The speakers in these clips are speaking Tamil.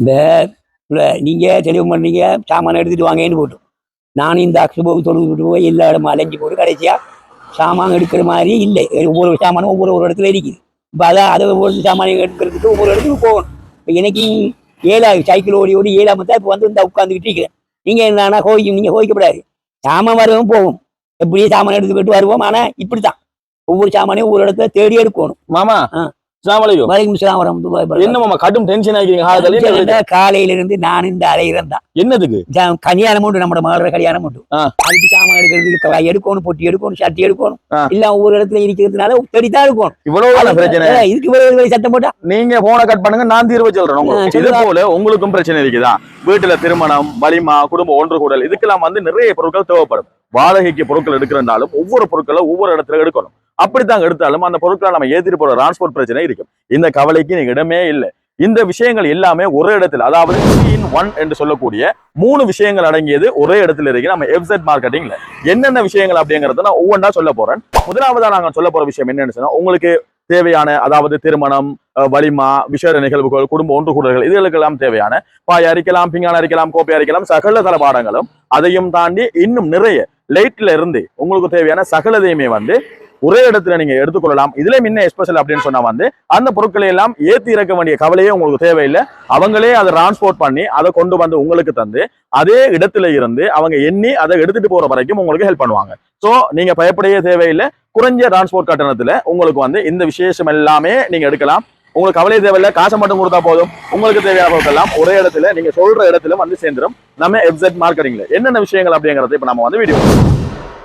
இந்த இல்லை நீங்கள் தெளிவு பண்ணீங்க சாமான் எடுத்துகிட்டு வாங்கன்னு போட்டோம். நானும் இந்த அக்ஸபோக்கு தொழுது போய் எல்லா இடமும் அலைஞ்சு போட்டு கடைசியாக சாமான் எடுக்கிற மாதிரி இல்லை. ஒவ்வொரு சாமானும் ஒவ்வொரு ஒரு இடத்துல இருக்குது. இப்போ அதான் அதை ஒவ்வொரு சாமான் எடுக்கிறதுக்கு ஒவ்வொரு இடத்துக்கு போகணும். இப்போ எனக்கு ஏழா சைக்கிள் ஓடி ஓடி ஏழாம தான் இப்போ வந்து இந்த உட்காந்துக்கிட்டு இருக்கிறேன். நீங்கள் என்னன்னா கோவிக்கும் நீங்கள் கோவிக்கப்படாது சாமான் வரவும் போகும் எப்படியே சாமான் எடுத்துக்கிட்டு வருவோம். ஆனால் இப்படி தான் ஒவ்வொரு சாமானையும் ஒவ்வொரு இடத்துல தேடி எடுக்கணும். மாமா ஆ. அஸ்ஸலாமு அலைக்கும் வலைக்கும் சலாம் வரமத்துல்லாஹி என்ன மாமா கடும் டென்ஷன் ஆகிக்கிறீங்க. காலையில இருந்து நான் இந்த அலையிறேன் தான் என்னதுக்கு? கல்யாணம் உண்டு நம்ம மகளோட கல்யாணம் உண்டு. அதுக்கு சாமான் எடுக்கிறதுக்கு க- எடுக்கணும் பொட்டி எடுக்கணும் சட்டி எடுக்கணும். இல்ல ஒவ்வொரு இடத்துல இருக்கிறதுனால எடுக்கணும். இவ்வளவு பிரச்சனை? இதுக்கு இவ்வளவு சத்தம் போட்டா? நீங்க போனை கட் பண்ணுங்க நான் தீர்வு சொல்றேன் இது. போல உங்களுக்கும் பிரச்சனை இருக்குதா? வீட்டுல திருமணம் வலிமா குடும்ப ஒன்று கூடல் இதுக்கெல்லாம் வந்து நிறைய பொருட்கள் தேவைப்படும். வாடகைக்கு பொருட்கள் எடுக்கிறனாலும் ஒவ்வொரு பொருட்களை ஒவ்வொரு இடத்துல எடுக்கணும். அப்படித்தான் எடுத்தாலும் அந்த பொருட்களை நம்ம ஏற்றிட்டு போகிற டிரான்ஸ்போர்ட் பிரச்சனை இருக்கும் இந்த கவலைக்கு நீங்கள் இடமே இல்லை. இந்த விஷயங்கள் எல்லாமே ஒரே இடத்துல அதாவது இன் ஒன் என்று சொல்லக்கூடிய மூணு விஷயங்கள் அடங்கியது ஒரே இடத்துல இருக்கு. நம்ம வெப்சைட் மார்க்கெட்டிங்ல என்னென்ன விஷயங்கள் அப்படிங்கறத நான் ஒவ்வொன்றா சொல்ல போறேன். முதலாவதா நாங்க சொல்ல போற விஷயம் என்னன்னு சொன்னா உங்களுக்கு தேவையான அதாவது திருமணம் வலிமா விஷேட நிகழ்வுகள் குடும்ப ஒன்று கூடல்கள் இதுகளுக்கெல்லாம் தேவையான பாய் அரிக்கலாம் பிங்கான அரிக்கலாம் கோப்பை அரிக்கலாம் சகல தளபாடங்களும் அதையும் தாண்டி இன்னும் நிறைய லைட்ல இருந்து உங்களுக்கு தேவையான சகலதையுமே வந்து ஒரே இடத்துல நீங்க எடுத்துக்கொள்ளலாம். இதுல முன்ன எஸ்பெஷல் அப்படின்னு சொன்னா வந்து அந்த பொருட்களை எல்லாம் ஏத்தி இறக்க வேண்டிய கவலையே உங்களுக்கு தேவையில்லை. அவங்களே அதை டிரான்ஸ்போர்ட் பண்ணி அதை கொண்டு வந்து உங்களுக்கு தந்து அதே இடத்துல இருந்து அவங்க எண்ணி அதை எடுத்துட்டு போற வரைக்கும் உங்களுக்கு ஹெல்ப் பண்ணுவாங்க. சோ நீங்க பயப்படையே தேவையில்லை. குறைஞ்ச டிரான்ஸ்போர்ட் கட்டணத்துல உங்களுக்கு வந்து இந்த விசேஷம் எல்லாமே நீங்க எடுக்கலாம். உங்களுக்கு கவலை தேவையில்லை. காசை மட்டும் கொடுத்தா போதும். உங்களுக்கு தேவையான ஒரே இடத்துல நீங்க சொல்ற இடத்துல வந்து சேர்ந்துடும் நம்ம எஃப்செட் மார்க்கெட்டிங்ல என்னென்ன விஷயங்கள் அப்படிங்கறத இப்ப நம்ம வந்து வீடியோ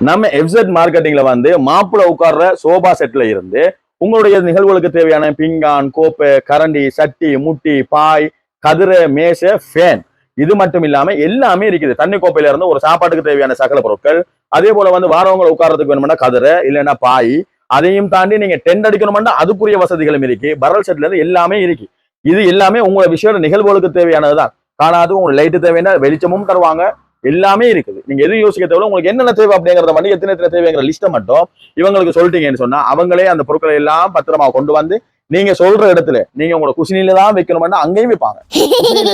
நம்ம எஃப்செட் மார்க்கெட்டிங்ல வந்து மாப்பிள்ள உட்கார்ற சோபா செட்ல இருந்து உங்களுடைய நிகழ்வுகளுக்கு தேவையான பிங்கான் கோப்பு கரண்டி சட்டி முட்டி பாய் கதிரை மேசை ஃபேன் இது மட்டும் இல்லாம எல்லாமே இருக்குது. தண்ணி கோப்பையில இருந்து ஒரு சாப்பாட்டுக்கு தேவையான சகல பொருட்கள். அதே போல வந்து வாரவங்களை உட்கார்றதுக்கு வேணும்னா கதிரை இல்லைன்னா பாய். அதையும் தாண்டி நீங்க டென்ட் அடிக்கணும்னா அதுக்குரிய வசதிகளும் இருக்கு. பரல் செட்ல இருந்து எல்லாமே இருக்கு. இது எல்லாமே உங்களோட விஷயம் நிகழ்வுகளுக்கு தேவையானதுதான். காணாது உங்களுக்கு லைட்டு தேவையான வெளிச்சமும் தருவாங்க. எல்லாமே இருக்குது. நீங்க எதுவும் யோசிக்க தேவை உங்களுக்கு என்னென்ன தேவை அப்படிங்கிறத மட்டும் எத்தனை எத்தனை தேவைங்கிற லிஸ்ட்டை மட்டும் இவங்களுக்கு சொல்லிட்டீங்கன்னு சொன்னா அவங்களே அந்த பொருட்களை எல்லாம் பத்திரமா கொண்டு வந்து நீங்க சொல்ற இடத்துல நீங்க உங்களோட குசினில தான் வைக்கணும்னா அங்கேயும் வைப்பாங்க.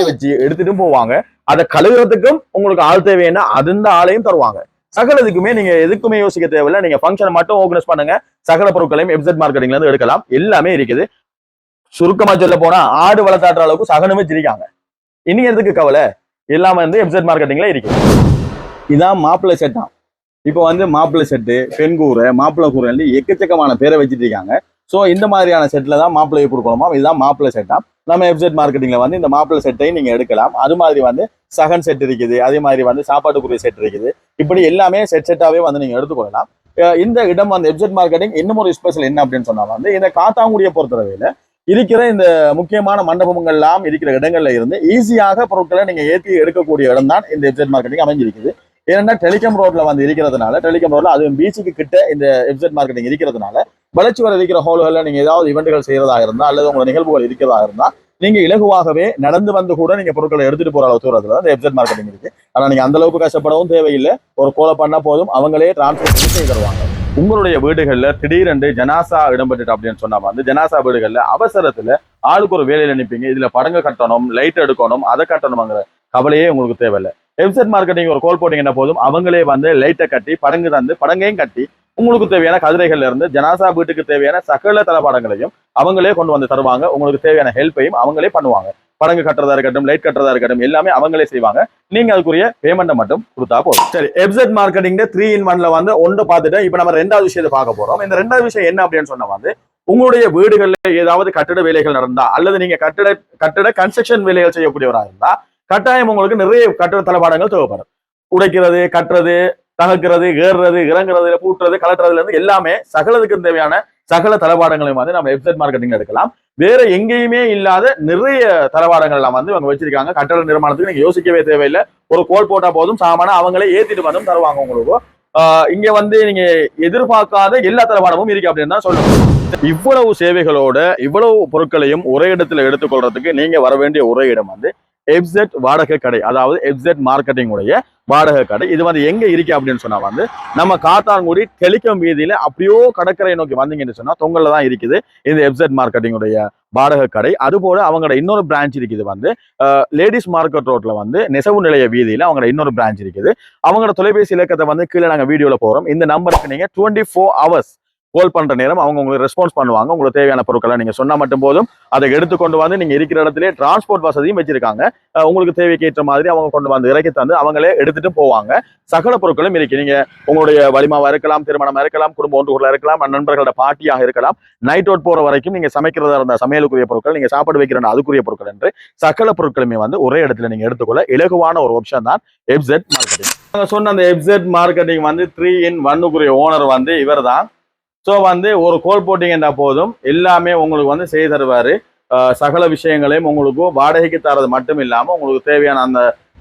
வச்சு எடுத்துட்டு போவாங்க. அதை கழுவுறதுக்கும் உங்களுக்கு ஆள் தேவைன்னா அந்த ஆளையும் தருவாங்க. சகலதுக்குமே நீங்க எதுக்குமே யோசிக்க தேவையில்லை. நீங்க ஃபங்க்ஷனை மட்டும் ஆர்கனைஸ் பண்ணுங்க. சகல பொருட்களையும் எப்செட் மார்க்கெட்டிங்ல இருந்து எடுக்கலாம். எல்லாமே இருக்குது. சுருக்கமா சொல்ல போனா ஆடு வளர்த்தாட்டுற அளவுக்கு சகனம் வச்சிருக்காங்க இனி எதுக்கு கவலை? எல்லாமே வந்து எப்செட் மார்க்கெட்டிங்ல இருக்கு. இதான் மாப்பிள்ளை செட்டான் இப்போ வந்து மாப்பிள்ளை செட்டு பெண் கூரை மாப்பிள்ளை கூரை எக்கச்சக்கமான பேரை வச்சுட்டு இருக்காங்க. ஸோ இந்த மாதிரியான செட்டில் தான் மாப்பிள்ளையை கொடுக்கணுமா இதுதான் மாப்பிள்ளை செட்டாம் நம்ம வெப்சைட் மார்க்கெட்டிங்ல வந்து இந்த மாப்பிள்ளை செட்டையும் நீங்கள் எடுக்கலாம். அது மாதிரி வந்து சகன் செட் இருக்குது. அதே மாதிரி வந்து சாப்பாட்டுக்குரிய செட் இருக்குது. இப்படி எல்லாமே செட் செட்டாகவே வந்து நீங்கள் எடுத்துக்கொள்ளலாம். இந்த இடம் வந்து வெப்சைட் மார்க்கெட்டிங் இன்னும் ஒரு ஸ்பெஷல் என்ன அப்படின்னு சொன்னால் வந்து இந்த காத்தாங்குடியை பொறுத்தளவையில இருக்கிற இந்த முக்கியமான மண்டபங்கள் எல்லாம் இருக்கிற இடங்கள்ல இருந்து ஈஸியாக பொருட்களை நீங்க ஏற்றி எடுக்கக்கூடிய இடம் தான் இந்த வெப்சைட் மார்க்கெட்டிங் அமைஞ்சிருக்குது. ஏன்னா டெலிகாம் ரோட்ல வந்து இருக்கிறதுனால டெலிகாம் ரோட்ல அதுவும் பீச்சுக்கு கிட்ட இந்த வெப்சைட் மார்க்கெட்டிங் இருக்கிறதுனால வளர்ச்சி வர இருக்கிற ஹோல்களில் நீங்க ஏதாவது இவெண்ட்கள் செய்யறதா இருந்தா அல்லது உங்களோட நிகழ்வுகள் இருக்கிறதா இருந்தா நீங்க இலகுவாகவே நடந்து வந்து கூட நீங்க பொருட்களை எடுத்துட்டு போற அளவு தூரத்துல இந்த வெப்சைட் மார்க்கெட்டிங் இருக்கு. ஆனா நீங்க அந்த அளவுக்கு கஷ்டப்படவும் தேவையில்லை. ஒரு கோலை பண்ணா போதும். அவங்களே டிரான்ஸ்போர்ட் பண்ணி செய்து தருவாங்க. உங்களுடைய வீடுகளில் திடீரென்று ஜனாசா இடம்பெற்றுட்டு அப்படின்னு சொன்னா வந்து ஜனாசா வீடுகளில் அவசரத்தில் ஆளுக்கு ஒரு வேலையில் நிற்பீங்க இதில் படங்க கட்டணும் லைட் எடுக்கணும் அதை கட்டணுங்கிற கவலையே உங்களுக்கு தேவையில்லை. வெப்சைட் மார்க்கெட்டிங் ஒரு கோல் போட்டீங்கன்னா போதும். அவங்களே வந்து லைட்டை கட்டி படங்கு தந்து படங்கையும் கட்டி உங்களுக்கு தேவையான கதிரைகள்ல இருந்து ஜனாசா வீட்டுக்கு தேவையான சகல தளபாடங்களையும் அவங்களே கொண்டு வந்து தருவாங்க. உங்களுக்கு தேவையான ஹெல்ப்பையும் அவங்களே பண்ணுவாங்க. படங்கு கட்டுறதா இருக்கட்டும் லைட் கட்டுறதா இருக்கட்டும் எல்லாமே அவங்களே செய்வாங்க. நீங்க அதுக்குரிய பேமெண்ட்டை மட்டும் கொடுத்தா போதும். சரி எப்செட் மார்க்கெட்டிங் த்ரீ இன் ஒன்ல வந்து ஒன்று பார்த்துட்டு இப்போ நம்ம ரெண்டாவது விஷயத்தை பார்க்க போறோம். இந்த ரெண்டாவது விஷயம் என்ன அப்படின்னு சொன்னா வந்து உங்களுடைய வீடுகளில் ஏதாவது கட்டிட வேலைகள் நடந்தா அல்லது நீங்க கட்டிட கட்டிட கன்ஸ்ட்ரக்ஷன் வேலைகள் செய்யக்கூடியவராக இருந்தா கட்டாயம் உங்களுக்கு நிறைய கட்டிட தளபாடங்கள் தேவைப்படும். உடைக்கிறது கட்டுறது தகர்க்கிறது ஏறுறது இறங்குறது பூட்டுறது கலட்டுறதுல இருந்து எல்லாமே சகலத்துக்கு தேவையான சகல தளபாடங்களையும் வந்து நம்ம வெப்சைட் மார்க்கெட்டிங் எடுக்கலாம். வேற எங்கேயுமே இல்லாத நிறைய தளபாடங்கள் எல்லாம் வந்து இவங்க வச்சிருக்காங்க. கட்டட நிர்மாணத்துக்கு நீங்க யோசிக்கவே தேவையில்லை. ஒரு கோல் போட்டா போதும். சாமான அவங்களே ஏத்திட்டு வந்தும் தருவாங்க உங்களுக்கு. ஆஹ் இங்க வந்து நீங்க எதிர்பார்க்காத எல்லா தளபாடமும் இருக்கு அப்படின்னு தான் சொல்லணும் இவ்வளவு சேவைகளோட இவ்வளவு பொருட்களையும் ஒரே இடத்துல எடுத்துக்கொள்றதுக்கு நீங்க வர வேண்டிய ஒரே இடம் வந்து எப்செட் வாடகை கடை அதாவது எப்செட் மார்க்கெட்டிங் உடைய வாடகை கடை. இது வந்து எங்க இருக்கு அப்படின்னு சொன்னா வந்து நம்ம காத்தான்குடி டெலிகாம் வீதியில அப்படியோ கடற்கரை நோக்கி வந்தீங்கன்னு சொன்னா தொங்கல்ல தான் இருக்குது இந்த எப்செட் மார்க்கெட்டிங் உடைய வாடகை கடை. அதுபோல அவங்களோட இன்னொரு பிரான்ச் இருக்குது வந்து லேடிஸ் மார்க்கெட் ரோட்ல வந்து நெசவு நிலைய வீதியில அவங்களோட இன்னொரு பிரான்ச் இருக்குது. அவங்களோட தொலைபேசி இலக்கத்தை வந்து கீழே நாங்கள் வீடியோல போறோம். இந்த நம்பருக்கு நீங்க டுவெண்ட்டி ஃபோர் ஹவர்ஸ் கோல் பண்ற நேரம் அவங்க உங்களுக்கு ரெஸ்பான்ஸ் பண்ணுவாங்க. உங்களுக்கு தேவையான பொருட்களை நீங்க சொன்னா மட்டும் போதும். அதை எடுத்து கொண்டு வந்து நீங்க இருக்கிற இடத்துல டிரான்ஸ்போர்ட் வசதியும் வச்சிருக்காங்க. உங்களுக்கு தேவைக்கு ஏற்ற மாதிரி அவங்க கொண்டு வந்து இறக்கி தந்து அவங்களே எடுத்துட்டு போவாங்க. சகல பொருட்களும் இருக்கு. நீங்க உங்களுடைய வலிமாவா இருக்கலாம் திருமணமா இருக்கலாம் குடும்ப ஒன்றுகளா இருக்கலாம் நண்பர்களோட பார்ட்டியாக இருக்கலாம். நைட் அவுட் போற வரைக்கும் நீங்க சமைக்கிறதா இருந்த சமையலுக்குரிய பொருட்கள் நீங்க சாப்பாடு வைக்கிற அதுக்குரிய பொருட்கள் என்று சகல பொருட்களுமே வந்து ஒரே இடத்துல நீங்க எடுத்துக்கொள்ள இலகுவான ஒரு ஆப்ஷன் தான் எப்செட் மார்க்கெட்டிங் சொன்ன அந்த எப்செட் மார்க்கெட்டிங் வந்து த்ரீ இன் ஒன்னுக்குரிய ஓனர் வந்து இவர் தான் ஸோ வந்து ஒரு கோல் போட்டிங்கன்னா போதும். எல்லாமே உங்களுக்கு வந்து செய்து தருவார். சகல விஷயங்களையும் உங்களுக்கு வாடகைக்கு தரது மட்டும் இல்லாமல் உங்களுக்கு தேவையான அந்த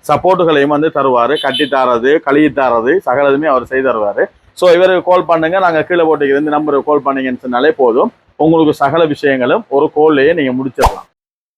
சப்போர்ட்டுகளையும் வந்து தருவார். கட்டி தரது கழுவி தரது சகலதுமே அவர் செய்து தருவார். ஸோ இவருக்கு கால் பண்ணுங்க. நாங்கள் கீழே போட்டுக்கிற இந்த நம்பருக்கு கால் பண்ணீங்கன்னு சொன்னாலே போதும். உங்களுக்கு சகல விஷயங்களும் ஒரு கோல்லையே நீங்கள் முடிச்சிடலாம்.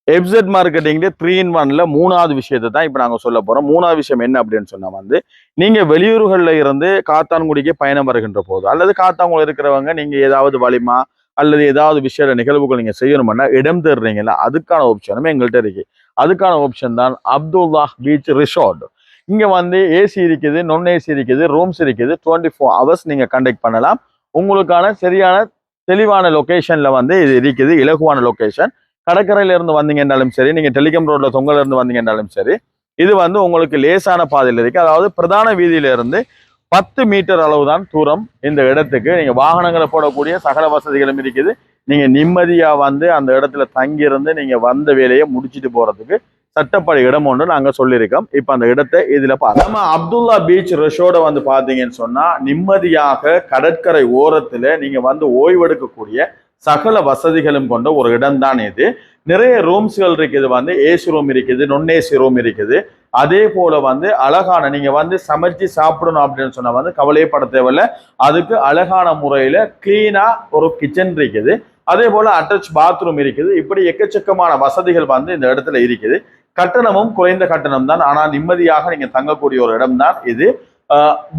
எப்செட் மார்க்கெட்டிங்ல த்ரீ இன் ஒன்ல மூணாவது விஷயத்தை தான் இப்போ நாங்கள் சொல்ல போறோம். மூணாவது விஷயம் என்ன அப்படின்னு சொன்னா வந்து நீங்க வெளியூர்களில் இருந்து காத்தான்குடிக்கு பயணம் வருகின்ற போது அல்லது காத்தாங்குடி இருக்கிறவங்க நீங்க ஏதாவது வலிமா அல்லது ஏதாவது விஷய நிகழ்வுகள் நீங்க செய்யணும்னா இடம் தேடுறீங்கல்ல அதுக்கான ஆப்ஷனும் எங்கள்கிட்ட இருக்கு. அதுக்கான ஆப்ஷன் தான் அப்துல்லா பீச் ரிசார்ட் இங்க வந்து ஏசி இருக்குது நான் ஏசி இருக்குது ரூம்ஸ் இருக்குது டுவெண்ட்டி ஃபோர் ஹவர்ஸ் நீங்க கண்டக்ட் பண்ணலாம். உங்களுக்கான சரியான தெளிவான லொக்கேஷனில் வந்து இது இருக்குது இலகுவான லொக்கேஷன் கடற்கரையில இருந்து வந்தீங்கன்னாலும் சரி நீங்க டெலிகாம் ரோட்ல தொங்கல இருந்து வந்தீங்கன்னாலும் சரி இது வந்து உங்களுக்கு லேசான பாதையில் இருக்கு. அதாவது பிரதான வீதியில இருந்து பத்து மீட்டர் அளவு தான் தூரம் இந்த இடத்துக்கு. நீங்க வாகனங்களை போடக்கூடிய சகல வசதிகளும் இருக்குது. நீங்க நிம்மதியா வந்து அந்த இடத்துல தங்கி இருந்து நீங்க வந்த வேலையை முடிச்சிட்டு போறதுக்கு சட்டப்படி இடம் ஒன்று நாங்கள் சொல்லியிருக்கோம். இப்போ அந்த இடத்தை இதில் பார்க்கலாம் நம்ம அப்துல்லா பீச் ரெஷோட வந்து பார்த்தீங்கன்னு சொன்னால் நிம்மதியாக கடற்கரை ஓரத்தில் நீங்கள் வந்து ஓய்வெடுக்கக்கூடிய சகல வசதிகளும் கொண்ட ஒரு இடம் தான் இது. நிறைய ரூம்ஸ்கள் இருக்குது வந்து ஏசி ரூம் இருக்குது நொன் ஏசி ரூம் இருக்குது. அதே போல வந்து அழகான நீங்க வந்து சமைச்சு சாப்பிடணும் அப்படின்னு சொன்னா வந்து கவலையப்பட தேவையில்ல. அதுக்கு அழகான முறையில கிளீனா ஒரு கிச்சன் இருக்குது. அதே போல அட்டாச் பாத்ரூம் இருக்குது. இப்படி எக்கச்சக்கமான வசதிகள் வந்து இந்த இடத்துல இருக்குது. கட்டணமும் குறைந்த கட்டணம் தான். ஆனால் நிம்மதியாக நீங்க தங்கக்கூடிய ஒரு இடம் தான் இது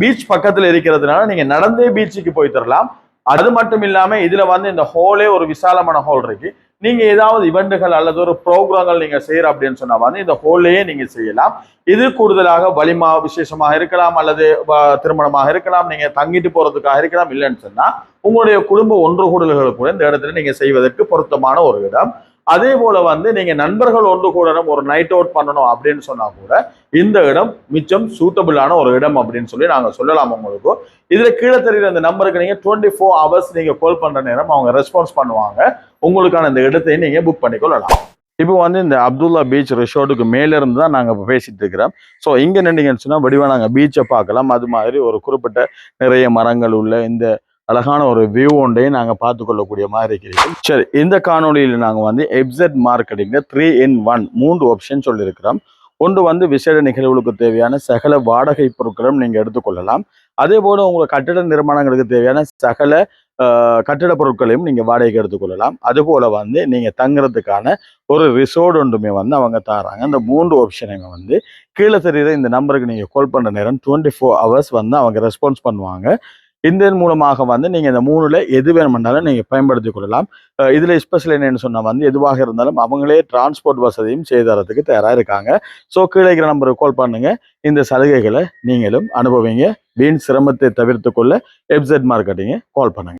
பீச் பக்கத்துல இருக்கிறதுனால நீங்க நடந்தே பீச்சுக்கு போய் தரலாம். அது மட்டும் இல்லாம இதுல வந்து இந்த ஹோலே ஒரு விசாலமான ஹோல் இருக்கு. நீங்க ஏதாவது இவெண்ட்டுகள் அல்லது ஒரு ப்ரோக்ராம்கள் நீங்க செய்யற அப்படின்னு சொன்னா வந்து இந்த ஹோல்லையே நீங்க செய்யலாம். இது கூடுதலாக வலிமா விசேஷமாக இருக்கலாம் அல்லது திருமணமாக இருக்கலாம் நீங்க தங்கிட்டு போறதுக்காக இருக்கலாம் இல்லைன்னு சொன்னா உங்களுடைய குடும்ப ஒன்று கூடல்கள் கூட இந்த இடத்துல நீங்க செய்வதற்கு பொருத்தமான ஒரு இடம். அதே போல வந்து நீங்க நண்பர்கள் ஒன்று கூடணும் ஒரு நைட் அவுட் பண்ணணும் அப்படின்னு சொன்னா கூட இந்த இடம் மிச்சம் சூட்டபிளான ஒரு இடம் அப்படின்னு சொல்லி நாங்க சொல்லலாம் உங்களுக்கு. இதுல கீழே தெரியுற இந்த நம்பருக்கு நீங்க டுவெண்ட்டி ஃபோர் ஹவர்ஸ் நீங்க கால் பண்ற நேரம் அவங்க ரெஸ்பான்ஸ் பண்ணுவாங்க. உங்களுக்கான இந்த இடத்தையும் நீங்க புக் பண்ணிக்கொள்ளலாம் இப்போ வந்து இந்த அப்துல்லா பீச் ரிசார்ட்டுக்கு மேலே இருந்து தான் நாங்கள் இப்போ பேசிகிட்டு இருக்கிறோம். ஸோ இங்கே நின்றுங்கன்னு சொன்னால் வடிவாக நாங்கள் பீச்சை பார்க்கலாம். அது மாதிரி ஒரு குறிப்பிட்ட நிறைய மரங்கள் உள்ள இந்த அழகான ஒரு வியூ ஒன்றையும் நாங்கள் பார்த்து கொள்ளக்கூடிய மாதிரி இருக்கிறோம் சரி இந்த காணொலியில் நாங்கள் வந்து எப்செட் மார்க்கெட்டிங்கில் த்ரீ இன் ஒன் மூன்று ஆப்ஷன் சொல்லியிருக்கிறோம். ஒன்று வந்து விசேட நிகழ்வுகளுக்கு தேவையான சகல வாடகை பொருட்களும் நீங்கள் எடுத்துக்கொள்ளலாம் அதே போல் உங்கள் கட்டிட நிர்மாணங்களுக்கு தேவையான சகல கட்டிட பொருட்களையும் நீங்கள் வாடகைக்கு எடுத்துக்கொள்ளலாம் அதுபோல் வந்து நீங்கள் தங்குறதுக்கான ஒரு ரிசோர்ட் ஒன்றுமே வந்து அவங்க தராங்க. அந்த மூன்று ஆப்ஷனையுமே வந்து கீழே தெரியுற இந்த நம்பருக்கு நீங்கள் கால் பண்ணுற நேரம் டுவெண்ட்டி ஃபோர் ஹவர்ஸ் வந்து அவங்க ரெஸ்பான்ஸ் பண்ணுவாங்க. இதன் மூலமாக வந்து நீங்கள் இந்த மூணுல எது வேணுமென்றாலும் நீங்கள் பயன்படுத்தி கொள்ளலாம். இதில் ஸ்பெஷல் என்னென்னு சொன்னால் வந்து எதுவாக இருந்தாலும் அவங்களே டிரான்ஸ்போர்ட் வசதியும் செய்து தரத்துக்கு தயாராக இருக்காங்க. ஸோ கீழே இருக்கிற நம்பருக்கு கால் பண்ணுங்க. இந்த சலுகைகளை நீங்களும் அனுபவிங்க. வீண் சிரமத்தை தவிர்த்து கொள்ள எப்செட் மார்க்கெட்டிங்கை கால் பண்ணுங்க.